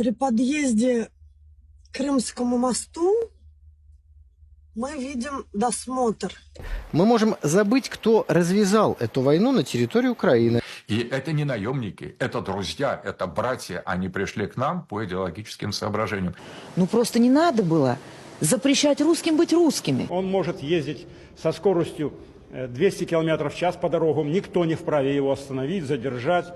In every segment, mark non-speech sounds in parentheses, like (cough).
При подъезде к Крымскому мосту мы видим досмотр. Мы можем забыть, кто развязал эту войну на территории Украины. И это не наемники, это друзья, это братья. Они пришли к нам по идеологическим соображениям. Ну просто не надо было запрещать русским быть русскими. Он может ездить со скоростью э, 200 км в час по дорогам. Никто не вправе его остановить, задержать.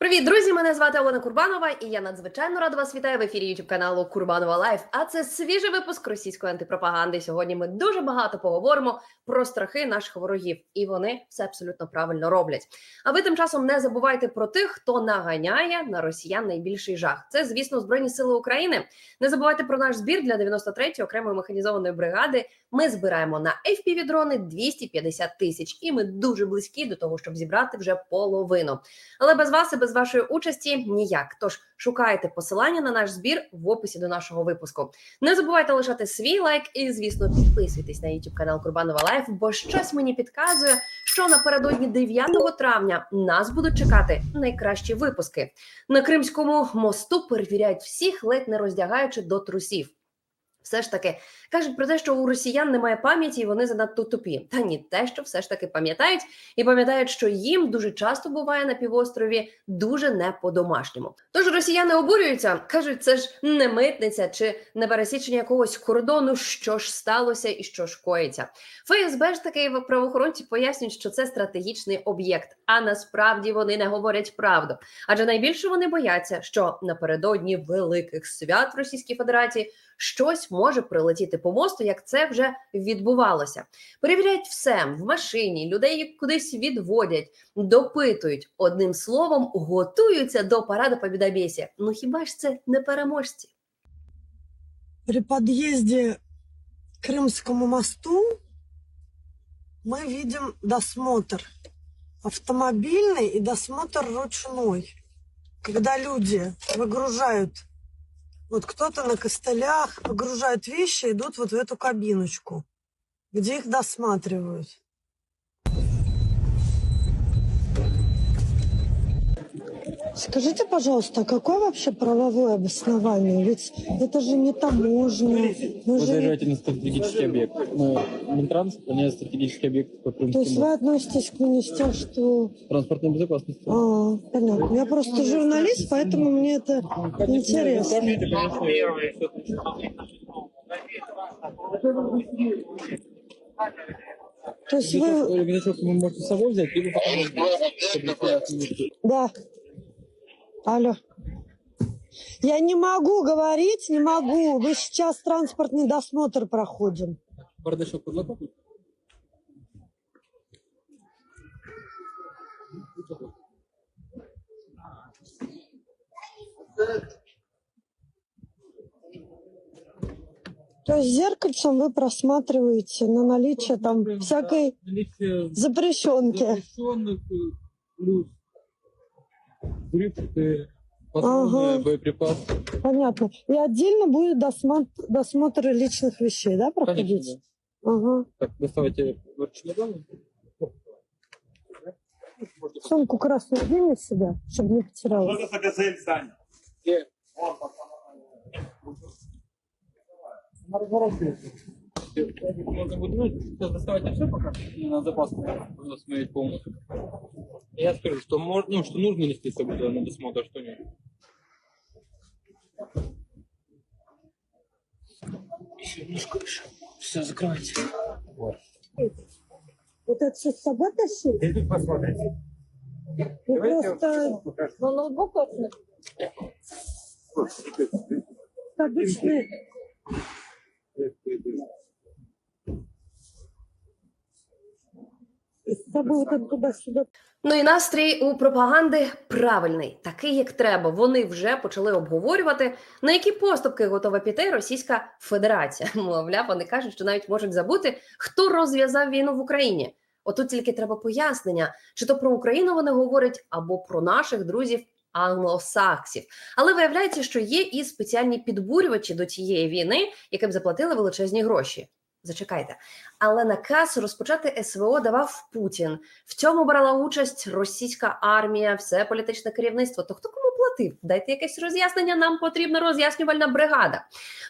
Привіт, друзі! Мене звати Олена Курбанова, і я надзвичайно рада вас вітаю в ефірі youtube каналу Курбанова Лайф. А це свіжий випуск російської антипропаганди. Сьогодні ми дуже багато поговоримо про страхи наших ворогів, і вони все абсолютно правильно роблять. А ви тим часом не забувайте про тих, хто наганяє на росіян найбільший жах. Це, звісно, збройні сили України. Не забувайте про наш збір для 93-ї окремої механізованої бригади. Ми збираємо на fpv дрони 250 тисяч, і ми дуже близькі до того, щоб зібрати вже половину. Але без вас і без вашої участі ніяк. Тож шукайте посилання на наш збір в описі до нашого випуску. Не забувайте лишати свій лайк і, звісно, підписуйтесь на YouTube канал Курбанова Лайф, бо щось мені підказує, що напередодні 9 травня нас будуть чекати найкращі випуски. На Кримському мосту перевіряють всіх, ледь не роздягаючи до трусів. Все ж таки кажуть про те, що у росіян немає пам'яті, і вони занадто тупі. Та ні, те, що все ж таки пам'ятають, і пам'ятають, що їм дуже часто буває на півострові дуже не по-домашньому. Тож росіяни обурюються, кажуть, це ж не митниця чи не пересічення якогось кордону, що ж сталося і що ж коїться. ФСБ ж таки правоохоронці пояснюють, що це стратегічний об'єкт, а насправді вони не говорять правду. Адже найбільше вони бояться, що напередодні великих свят в Російській Федерації щось може прилетіти по мосту, як це вже відбувалося. Перевіряють все в машині, людей кудись відводять, допитують. Одним словом, готуються до параду Побєдобєсія. Ну хіба ж це не переможці? При подъезде к Крымскому мосту мы видим досмотр автомобильный и досмотр ручной. Когда люди выгружают, вот кто-то на костылях выгружают вещи, идут вот в эту кабиночку, где их досматривают. Скажите, пожалуйста, а какое вообще правовое обоснование? Ведь это же не таможня. Мы Вы же... заезжаете на стратегический объект. Мы, Минтранс выполняет стратегический объект по То есть Крымскому. вы относитесь к Министерству... Транспортной безопасности. А, понятно. Я просто журналист, поэтому мне это интересно. То есть вы... Организацию вы можете с собой взять, либо потом чтобы я- Да. Алло. Я не могу говорить, не могу. Мы сейчас транспортный досмотр проходим. Бардачок подлокотник. То есть зеркальцем вы просматриваете на наличие там всякой запрещенки. запрещенных э, плюс гриппы, патроны, Ага. боеприпасы. Понятно. И отдельно будет досмотр, досмотр личных вещей, да, проходить? Конечно, да. Ага. Так, доставайте ваш чемодан. Сумку красную одень на себя, чтобы не потерялась. Где? Можно будет ну, сейчас доставайте все пока на запас нужно смотреть полностью. Я скажу, что можно, ну, что нужно нести с собой туда на досмотр, а что нет. Еще немножко еще. Все, закрывайте. Вот это все с собой тащить? Идите посмотрите. Ну, просто Ну, ноутбук обычный. Вот это туда-сюда. Ну і настрій у пропаганди правильний, такий як треба. Вони вже почали обговорювати, на які поступки готова піти Російська Федерація. (laughs) Мовляв, вони кажуть, що навіть можуть забути, хто розв'язав війну в Україні. Отут тільки треба пояснення, чи то про Україну вони говорять, або про наших друзів англосаксів. Але виявляється, що є і спеціальні підбурювачі до цієї війни, яким заплатили величезні гроші. Зачекайте, але наказ розпочати СВО давав Путін. В цьому брала участь російська армія, все політичне керівництво. То хто кому платив? Дайте якесь роз'яснення. Нам потрібна роз'яснювальна бригада.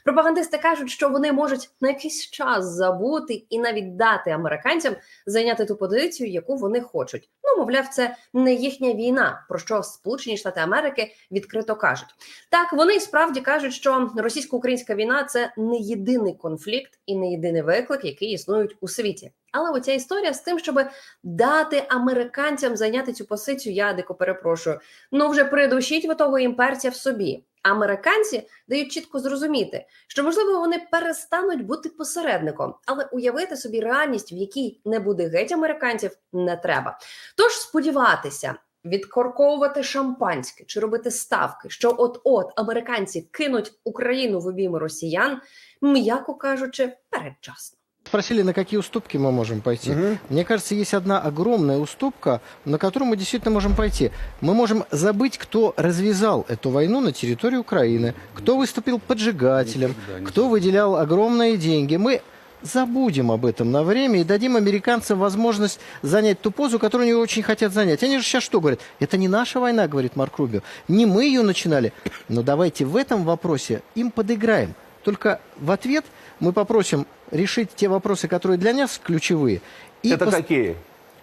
Пропагандисти кажуть, що вони можуть на якийсь час забути і навіть дати американцям зайняти ту позицію, яку вони хочуть. Ну, мовляв, це не їхня війна, про що Сполучені Штати Америки відкрито кажуть. Так, вони справді кажуть, що російсько-українська війна це не єдиний конфлікт і не єдиний виклик, який існують у світі. Але оця історія з тим, щоб дати американцям зайняти цю позицію, я дико перепрошую. Ну вже придушіть ви того імперця в собі. Американці дають чітко зрозуміти, що можливо вони перестануть бути посередником, але уявити собі реальність, в якій не буде геть американців, не треба. Тож сподіватися, відкорковувати шампанське чи робити ставки, що от-от американці кинуть Україну в обійми росіян, м'яко кажучи, передчасно. Спросили, на какие уступки мы можем пойти. Мне кажется, есть одна огромная уступка, на которую мы действительно можем пойти. Мы можем забыть, кто развязал эту войну на территории Украины, кто выступил поджигателем, кто выделял огромные деньги. Мы забудем об этом на время и дадим американцам возможность занять ту позу, которую они очень хотят занять. Они же сейчас что говорят? Это не наша война, говорит Марк Рубио. Не мы ее начинали. Но давайте в этом вопросе им подыграем. Только в ответ мы попросим решить те вопросы, которые для нас ключевые. И Это пос- какие?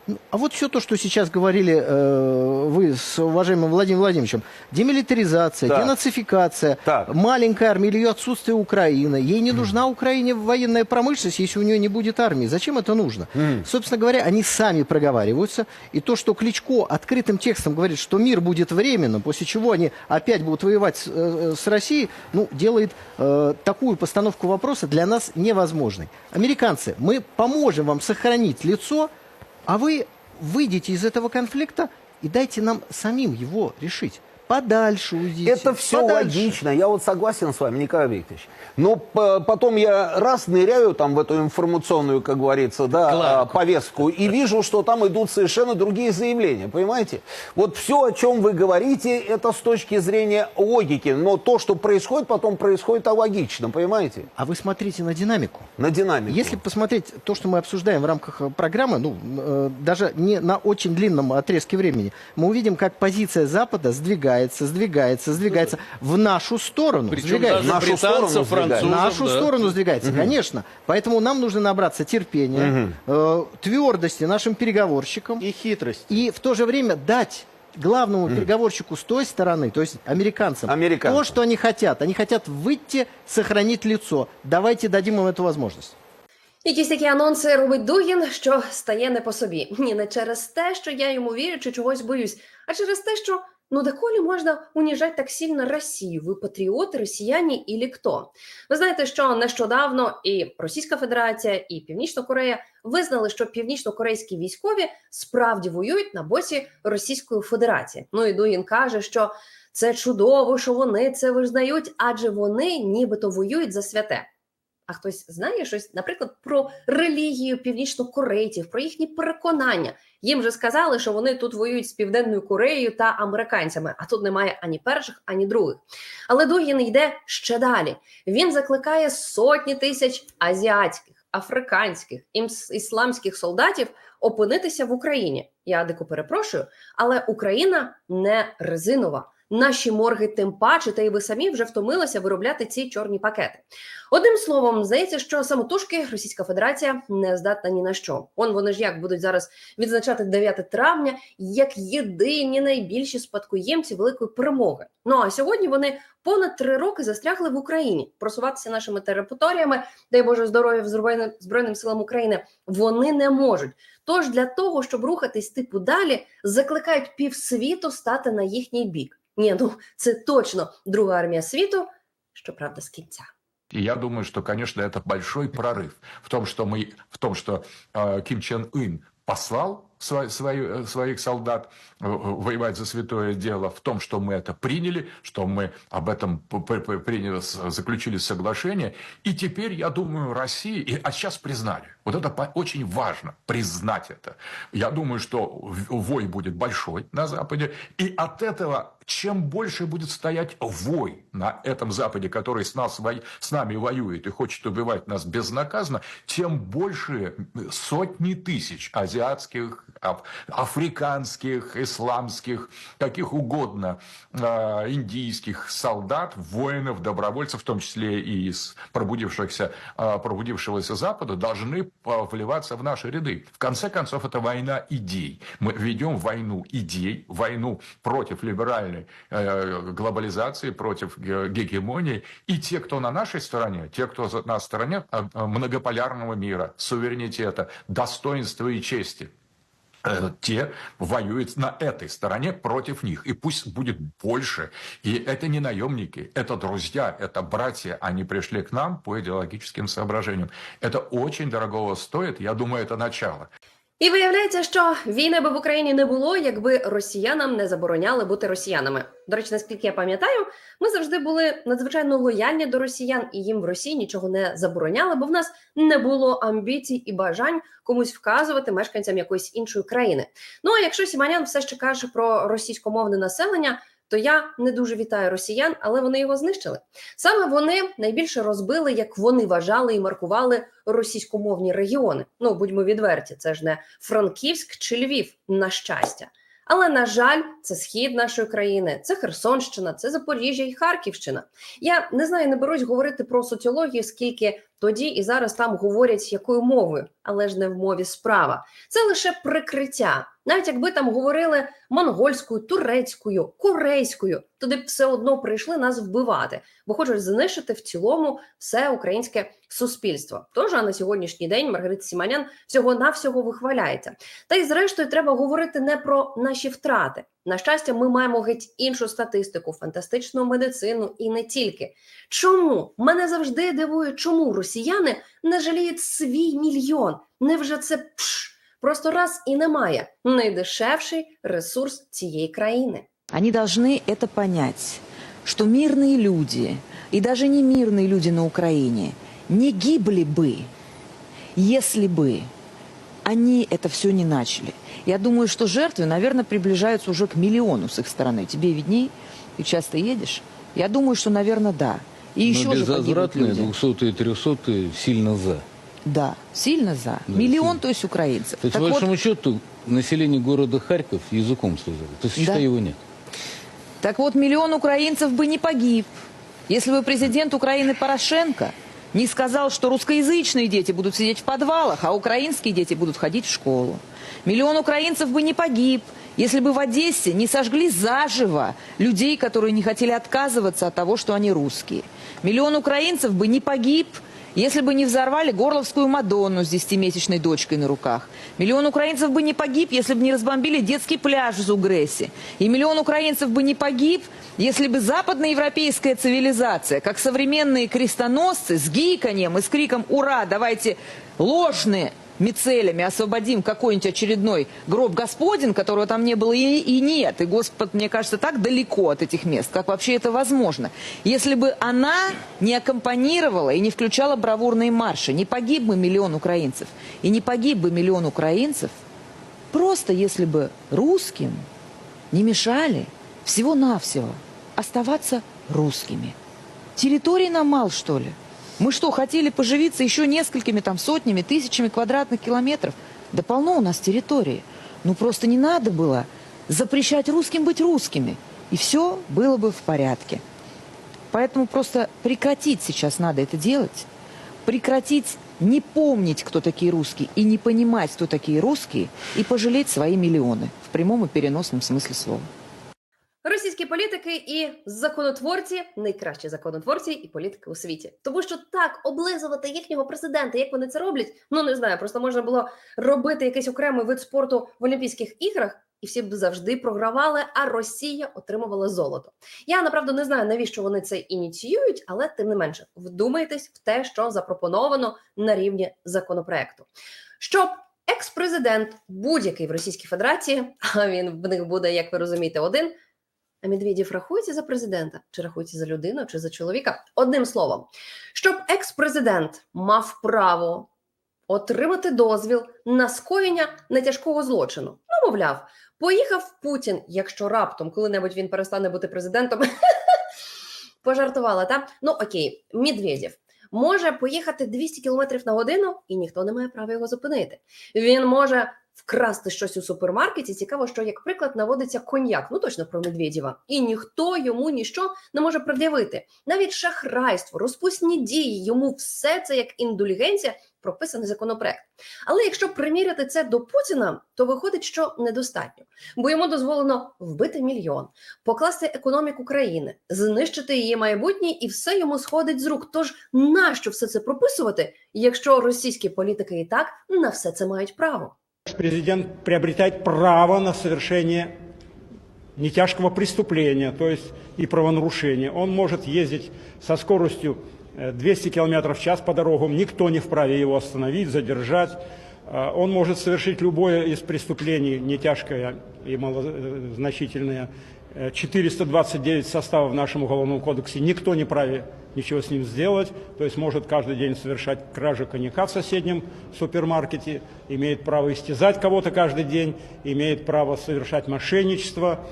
Ну, А вот все то, что сейчас говорили э, вы с уважаемым Владимиром Владимировичем. Демилитаризация, Так. денацификация, Так. маленькая армия или ее отсутствие Украины. Ей не нужна Украине военная промышленность, если у нее не будет армии. Зачем это нужно? Собственно говоря, они сами проговариваются. И то, что Кличко открытым текстом говорит, что мир будет временным, после чего они опять будут воевать с, э, с Россией, ну, делает э, такую постановку вопроса для нас невозможной. Американцы, мы поможем вам сохранить лицо, а вы выйдете из этого конфликта и дайте нам самим его решить. Подальше уйдите. Это все подальше. логично, я вот согласен с вами, Николай Викторович. Но потом я раз ныряю там в эту информационную, как говорится, да, а, повестку и вижу, что там идут совершенно другие заявления, понимаете? Вот все, о чем вы говорите, это с точки зрения логики, но то, что происходит, потом происходит алогично, понимаете? А вы смотрите на динамику. На динамику. Если посмотреть то, что мы обсуждаем в рамках э, программы, ну, э, даже не на очень длинном отрезке времени, мы увидим, как позиция Запада сдвигается, сдвигается, сдвигается в нашу сторону. Причем сдвигается. В даже нашу сторону британцев, сдвигается. французов, В нашу да. сторону сдвигается, конечно. Поэтому нам нужно набраться терпения, э, твердости нашим переговорщикам И хитрость. и в то же время дать главному переговорщику с той стороны, то есть американцам, Американцам. то, что они хотят. Они хотят выйти, сохранить лицо. Давайте дадим им эту возможность. Якісь такі анонси робить Дугін, що стає не по собі. Ні, не через те, що я йому вірю чи чогось боюсь, а через те, що ну доколі можна уніжати так сильно Росію? Ви патріоти, росіяни і хто? Ви знаєте, що нещодавно і Російська Федерація, і Північна Корея визнали, що північно-корейські військові справді воюють на боці Російської Федерації. Ну і Дугін каже, що це чудово, що вони це визнають, адже вони нібито воюють за святе. А хтось знає щось, наприклад, про релігію північнокорейців, про їхні переконання. Їм же сказали, що вони тут воюють з Південною Кореєю та американцями, а тут немає ані перших, ані других. Але Дугін йде ще далі. Він закликає сотні тисяч азіатських, африканських, ісламських солдатів опинитися в Україні. Я дико перепрошую, але Україна не резинова. Наші морги тим паче, та й ви самі вже втомилися виробляти ці чорні пакети. Одним словом, здається, що самотужки Російська Федерація не здатна ні на що. Он вони ж як будуть зараз відзначати 9 травня як єдині найбільші спадкоємці великої перемоги. Ну а сьогодні вони понад три роки застрягли в Україні. Просуватися нашими територіями, дай Боже здоров'я в Збройним силам України. Вони не можуть. Тож для того, щоб рухатись типу далі, закликають півсвіту стати на їхній бік. Ні, ну це точно друга армія світу, щоправда, з кінця. И я думаю, что, конечно, это большой прорыв в том, что мы, в том, что э, Ким Чен Ын послал сво- свои- э, своих солдат э, э, воевать за святое дело, в том, что мы это приняли, что мы об этом п- п- п- приняли, с- заключили соглашение. И теперь, я думаю, Россия, и, а сейчас признали, Вот это очень важно, признать это. Я думаю, что вой будет большой на Западе, и от этого чем больше будет стоять вой на этом Западе, который с, нас, с нами воюет и хочет убивать нас безнаказанно, тем больше сотни тысяч азиатских, аф- африканских, исламских, каких угодно э, индийских солдат, воинов, добровольцев, в том числе и из пробудившихся, э, пробудившегося Запада, должны вливаться в наши ряды. В конце концов, это война идей. Мы ведем войну идей, войну против либеральной э, глобализации, против ге- гегемонии. И те, кто на нашей стороне, те, кто на стороне э, э, многополярного мира, суверенитета, достоинства и чести, те воюют на этой стороне против них. И пусть будет больше. И это не наемники, это друзья, это братья. Они пришли к нам по идеологическим соображениям. Это очень дорогого стоит. Я думаю, это начало. І виявляється, що війни би в Україні не було, якби росіянам не забороняли бути росіянами. До речі, наскільки я пам'ятаю, ми завжди були надзвичайно лояльні до росіян, і їм в Росії нічого не забороняли, бо в нас не було амбіцій і бажань комусь вказувати мешканцям якоїсь іншої країни. Ну а якщо Сіманян все ще каже про російськомовне населення, то я не дуже вітаю росіян, але вони його знищили. Саме вони найбільше розбили, як вони вважали і маркували російськомовні регіони. Ну будьмо відверті, це ж не Франківськ чи Львів, на щастя. Але на жаль, це схід нашої країни, це Херсонщина, це Запоріжжя і Харківщина. Я не знаю, не берусь говорити про соціологію, скільки тоді і зараз там говорять якою мовою, але ж не в мові справа. Це лише прикриття. Навіть якби там говорили монгольською, турецькою, корейською, туди б все одно прийшли нас вбивати, бо хочуть знищити в цілому все українське суспільство. Тож а на сьогоднішній день Маргарита Сіманян всього навсього вихваляється. Та й зрештою треба говорити не про наші втрати. На щастя, ми маємо геть іншу статистику, фантастичну медицину і не тільки. Чому мене завжди дивує, чому росіяни не жаліють свій мільйон? Невже це пш? Просто раз і немає найдешевший ресурс цієї країни. Они должны это понять, что мирные люди и даже не мирные люди на Украине не гибли бы, если бы они это все не начали. Я думаю, что жертвы, наверное, приближаются уже к миллиону с их стороны. Тебе видней, ты часто едешь. Я думаю, что, наверное, да. И еще Но же безвозвратные люди. 200 и 300 сильно за. Да, сильно за. Да, Миллион, сильно. то есть украинцев. То есть, Так по вот, большому счету, население города Харьков языком слезало. То есть, считай, Да. его нет. Так вот, миллион украинцев бы не погиб, если бы президент Украины Порошенко не сказал, что русскоязычные дети будут сидеть в подвалах, а украинские дети будут ходить в школу. Миллион украинцев бы не погиб, если бы в Одессе не сожгли заживо людей, которые не хотели отказываться от того, что они русские. Миллион украинцев бы не погиб, если бы не взорвали Горловскую Мадонну с десятимесячной дочкой на руках. Миллион украинцев бы не погиб, если бы не разбомбили детский пляж в Зугрессе. И миллион украинцев бы не погиб, если бы западноевропейская цивилизация, как современные крестоносцы с гиканьем и с криком «Ура! Давайте ложные мицелями освободим какой-нибудь очередной гроб Господин, которого там не было и, и нет. И Господь, мне кажется, так далеко от этих мест, как вообще это возможно. Если бы она не аккомпанировала и не включала бравурные марши, не погиб бы миллион украинцев. И не погиб бы миллион украинцев, просто если бы русским не мешали всего-навсего оставаться русскими. Территории нам мало, что ли? Мы что, хотели поживиться еще несколькими там сотнями, тысячами квадратных километров? Да полно у нас территории. Ну просто не надо было запрещать русским быть русскими. И все было бы в порядке. Поэтому просто прекратить сейчас надо это делать. Прекратить не помнить, кто такие русские, и не понимать, кто такие русские, и пожалеть свои миллионы в прямом и переносном смысле слова. Російські політики і законотворці найкращі законотворці і політики у світі, тому що так облизувати їхнього президента, як вони це роблять, ну не знаю. Просто можна було робити якийсь окремий вид спорту в Олімпійських іграх, і всі б завжди програвали. А Росія отримувала золото. Я направду не знаю, навіщо вони це ініціюють, але тим не менше, вдумайтесь в те, що запропоновано на рівні законопроекту, щоб екс-президент будь-який в Російській Федерації, а він в них буде, як ви розумієте, один. А Медведєв рахується за президента, чи рахується за людину, чи за чоловіка? Одним словом, щоб екс-президент мав право отримати дозвіл на скоєння нетяжкого злочину. Ну, мовляв, поїхав Путін, якщо раптом коли-небудь він перестане бути президентом. (laughs) Пожартувала, та? Ну окей, Медведєв може поїхати 200 км на годину, і ніхто не має права його зупинити. Він може вкрасти щось у супермаркеті. Цікаво, що як приклад наводиться коньяк, ну точно про Медведєва, і ніхто йому ніщо не може пред'явити. Навіть шахрайство, розпусні дії, йому все це як індульгенція. Прописаний законопроект. Але якщо приміряти це до Путіна, то виходить, що недостатньо, бо йому дозволено вбити мільйон, покласти економіку країни, знищити її майбутнє, і все йому сходить з рук. Тож нащо все це прописувати, якщо російські політики і так на все це мають право? Президент приобретает право на совершение нетяжкого преступления, то есть и правонарушения. Он может ездить со скоростью э, 200 км в час по дорогам, никто не вправе его остановить, задержать. Он может совершить любое из преступлений, не тяжкое и малозначительное. Э, 429 составов в нашем уголовном кодексе, никто не праве ничего с ним сделать, то есть может каждый день совершать кражи коньяка в соседнем супермаркете, имеет право истязать кого-то каждый день, имеет право совершать мошенничество,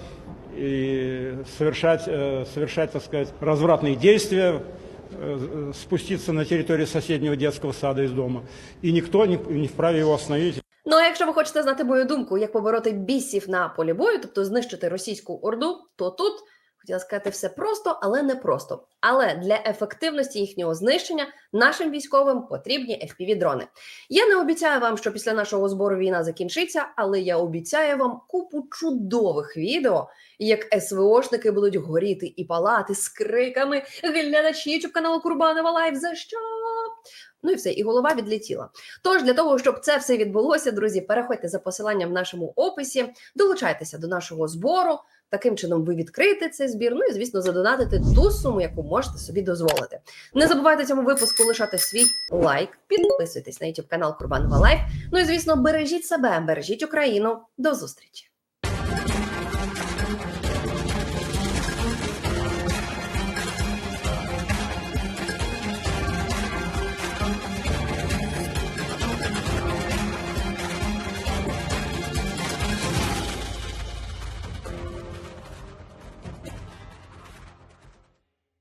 и совершать, э, совершать, так сказать, развратные действия, э, спуститься на территорию соседнего детского сада из дома. И никто не, не вправе его остановить. Ну а якщо ви хочете знати мою думку, як побороти бісів на полі бою, тобто знищити російську орду, то тут хотіла сказати все просто, але не просто. Але для ефективності їхнього знищення нашим військовим потрібні fpv дрони. Я не обіцяю вам, що після нашого збору війна закінчиться, але я обіцяю вам купу чудових відео, як СВОшники будуть горіти і палати з криками глядачі YouTube каналу Курбанова Лайв. За що? Ну і все, і голова відлетіла. Тож для того, щоб це все відбулося, друзі, переходьте за посиланням в нашому описі, долучайтеся до нашого збору. Таким чином ви відкриєте цей збір. Ну і звісно, задонатите ту суму, яку можете собі дозволити. Не забувайте цьому випуску лишати свій лайк, підписуйтесь на YouTube канал Курбанова Лайф. Ну і звісно, бережіть себе, бережіть Україну. До зустрічі!